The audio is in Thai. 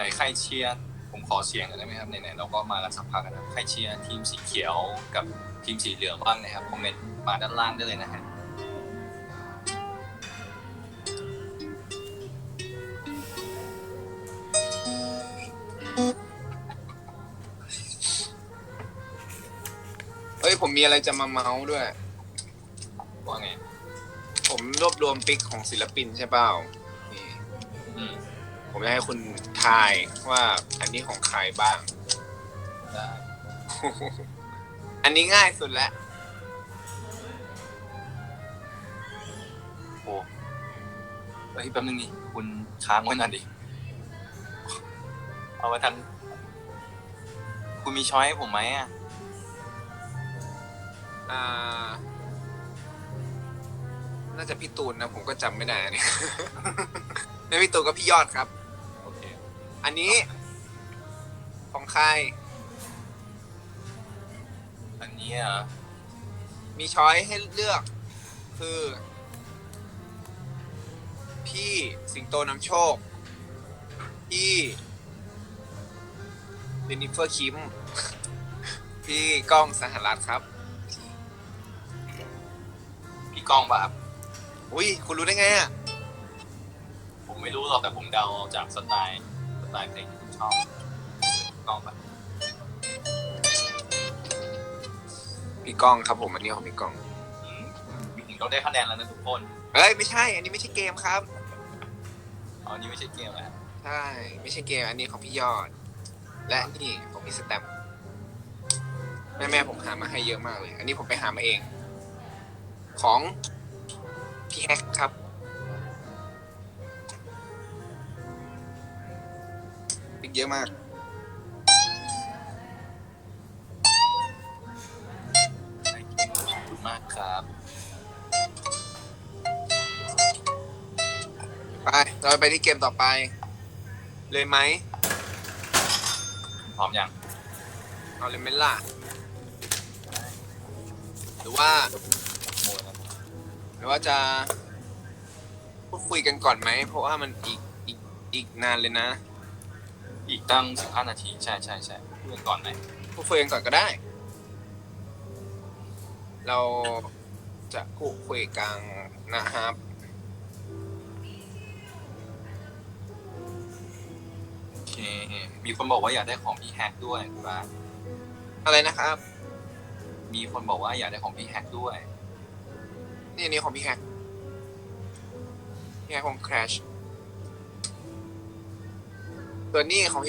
ไหนใครเชียร์ผมขอเสียงหน่อยได้ไหมครับไหนๆเราก็มากันสักพักแล้วนะใครเชียร์ทีมสีเขียวกับทีมสีเหลืองบ้างนะครับคอมเมนต์มาด้านล่างได้เลยนะฮะเอ้ยผมมีอะไรจะมาเมาส์ด้วย ว่าไงผมรวบรวมปิกของศิลปินใช่เปล่านี่อืม ผมจะให้คุณทายว่าอันนี้ของใครบ้าง ได้อันนี้ง่ายสุดแล้วโอ้เฮ้ยแป๊บนึงนี่คุณค้างไว้หน่อยดิ เอาไว้ทันคุณมีช้อยให้ผมไหมอะ อ่า น่าจะพี่ตูนนะ ผมก็จำไม่ได้อันนี่ ไม่พี่ตูนก็พี่ยอดครับโอเค อันนี้ ของใคร อันนี้อะมีช้อยให้เลือก คือ พี่สิงโตนำโชค พี่เบนิเฟอร์คิม พี่ก้องสหรัฐครับ พี่ก้องป่ะครับอุ้ย คุณรู้ได้ไงอะ ผมไม่รู้หรอกแต่ผมเดาเอาจากสไตล์ ไตล์เพลงที่ผมชอบพี่ก้องป่ะพี่ก้องครับผมอันนี้ของพี่ก้อง อืมมีถึงต้องได้คะแนนแล้วนะทุกคนเอ้ยไม่ใช่ อันนี้ไม่ใช่เกมครับ อ๋ออันนี้ไม่ใช่เกมนะใช่ไม่ใช่เกมอันนี้ของพี่ยอด และนี่ของพี่สแตมป์แม่แม่ๆผมหามาให้เยอะมากเลย อันนี้ผมไปหามาเอง ของพี่แฮกครับ เยอะมาก ขอบคุณมากครับ ไป เราไปที่เกมต่อไป เลยไหมพร้อมยังเอาเลยไหมล่ะ หรือว่า โมยนะหรือว่าจะพูดคุยกันก่อนไหม เพราะว่ามันอีกอีกอีกนานเลยนะ อีกตั้งสิบห้านาที ใช่ใช่ใช่เพื่อนก่อนไหมพูดคุยกันก่อนก็ได้ เราจะพูดคุยกันนะครับ โอเค มีคนบอกว่าอยากได้ของพี่แฮกด้วยครับอะไรนะครับ มีคนบอกว่าอยากได้ของพี่แฮกด้วย นี่อันนี้ของพี่แฮกพี่แฮกของ Crash ส่วนนี้ของพี่